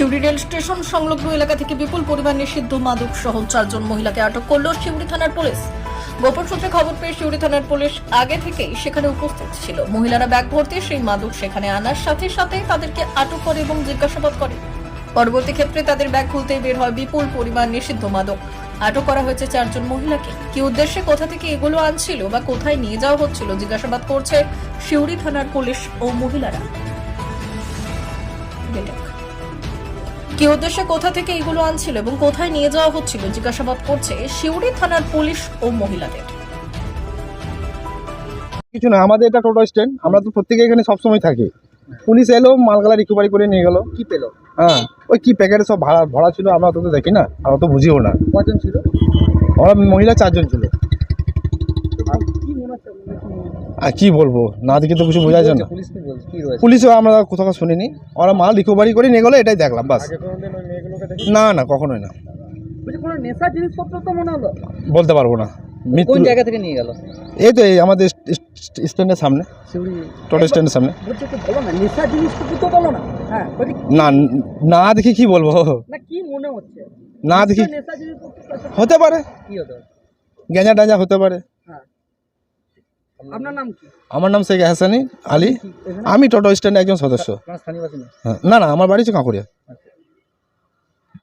Suri rail station সংলগ্ন এলাকা থেকে বিপুল পরিমাণ নিষিদ্ধ মাদক সহ চারজন মহিলাকে আটক করল শিউড়ি থানার পুলিশ। গোপন সূত্রে খবর পেয়ে শিউড়ি থানার পুলিশ আগে থেকেই সেখানে উপস্থিত ছিল। মহিলারা ব্যাগ ভর্তি, সেই মাদক সেখানে আনার সাথে সাথে তাদেরকে আটক করে এবং জিজ্ঞাসাবাদ করে। পরবর্তী ক্ষেত্রে তাদের ব্যাগ খুলতে বের হয় বিপুল পরিমাণ নিষিদ্ধ মাদক। আটক করা হয়েছে চারজন মহিলাকে। কি উদ্দেশ্যে, কোথা থেকে এগুলো আনছিল বা কোথায় নিয়ে যাওয়া হচ্ছিল জিজ্ঞাসাবাদ করছে শিউড়ি থানার পুলিশ ও মহিলারা। কি উদ্দেশ্যে কোথা থেকে এগুলো আনছিল এবং কোথায় নিয়ে যাওয়া হচ্ছিল জিজ্ঞাসাবাদ করছে শিউড়ি থানার পুলিশ ও মহিলাদের। কিছু না আমাদের এটা টোটো স্ট্যান্ড আমরা তো প্রত্যেকে এখানে সবসময় থাকি। পুলিশ এলো মালগালা রিকভারি করে নিয়ে গেল। কি পেল? হ্যাঁ ওই কি প্যাকেটে সব ভাড়া ভরা ছিল আমরা অত তো দেখি না আমরা তো বুঝিও না। কজন ছিল? আমরা মহিলা চারজন ছিল কি মনে হচ্ছে আপনাদের কি মনে হচ্ছে? আর কি বলব? না দেখে তো কিছু বোঝা যায় না। পুলিশও আমরা কোথাও শুনিনি। ওরা মাল রিকভারি করে নিয়ে গেলো এটাই দেখলাম বাস। না না কখনোই না। মনে বলতে পারব না। কোন জায়গা থেকে নিয়ে গেল? এই তো এই আমাদের স্ট্যান্ডের সামনে। টোটো স্ট্যান্ডের সামনে। বলছে তো বলো না নেশার জিনিসপত্র তো বলো না। হ্যাঁ না না দেখি কি বলব? না কি মনে হচ্ছে? না দেখি হতে পারে। কি গেঁজা টাঁজা হতে পারে। আপনার নাম কি? আমার নাম শেখ হাসানি আলী। আমি টোটো স্ট্যান্ডে একজন সদস্য। হ্যাঁ, না না আমার বাড়ি হচ্ছে কাঁকুড়িয়া।